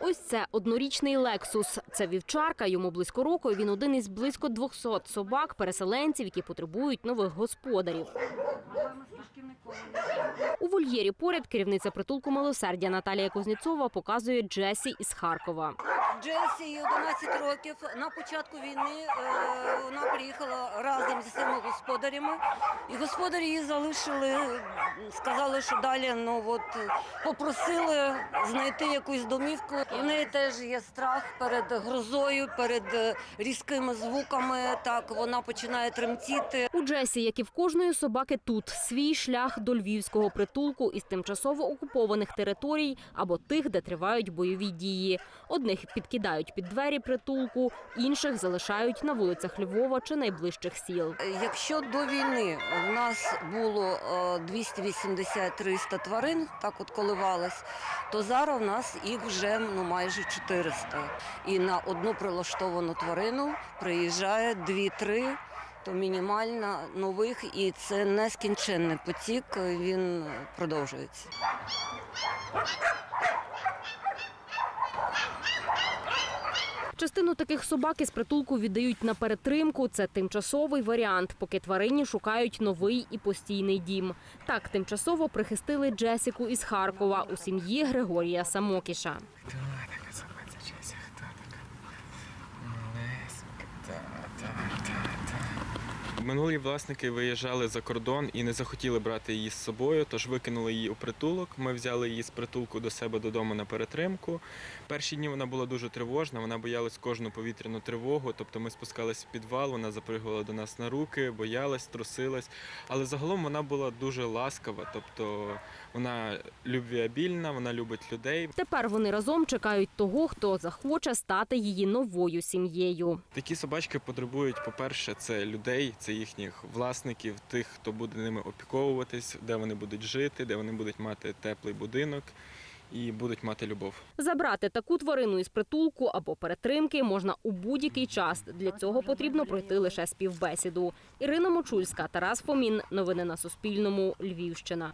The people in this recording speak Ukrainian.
Ось це однорічний Лексус. Це вівчарка. Йому близько року. Він один із близько 200 собак, переселенців, які потребують нових господарів. У вольєрі поряд керівниця притулку милосердя Наталія Кузнєцова показує Джесі із Харкова. Джесі їй 11 років. На початку війни е, вона приїхала разом зі своїми господарями. І господарі її залишили, сказали, що далі ну, от, попросили знайти якусь домівку. В неї теж є страх перед грозою, перед е, різкими звуками. Так вона починає тремтіти. У Джесі, як і в кожної собаки, тут свій шлях до львівського притулку із тимчасово окупованих територій або тих, де тривають бойові дії. Одних підкидають під двері притулку, інших залишають на вулицях Львова чи найближчих сіл. Якщо до війни в нас було е, 280-300 тварин, так от коливалось, то зараз в нас їх вже ну майже 400. І на одну прилаштовану тварину приїжджає 2-3, то мінімально нових, і це нескінченний потік. Він продовжується. Частину таких собак із притулку віддають на перетримку. Це тимчасовий варіант, поки тварині шукають новий і постійний дім. Так тимчасово прихистили Джесіку із Харкова у сім'ї Григорія Самокіша. Давай, так, Минулі власники виїжджали за кордон і не захотіли брати її з собою, тож викинули її у притулок. Ми взяли її з притулку до себе додому на перетримку. Перші дні вона була дуже тривожна, вона боялась кожну повітряну тривогу. Тобто ми спускались в підвал, вона запригувала до нас на руки, боялась, трусилась. Але загалом вона була дуже ласкава, тобто вона любвіабільна, вона любить людей. Тепер вони разом чекають того, хто захоче стати її новою сім'єю. Такі собачки потребують, по-перше, це людей, це їхніх власників, тих, хто буде ними опіковуватись, де вони будуть жити, де вони будуть мати теплий будинок і будуть мати любов. Забрати таку тварину із притулку або перетримки можна у будь-який час. Для цього потрібно пройти лише співбесіду. Ірина Мочульська, Тарас Фомін. Новини на Суспільному. Львівщина.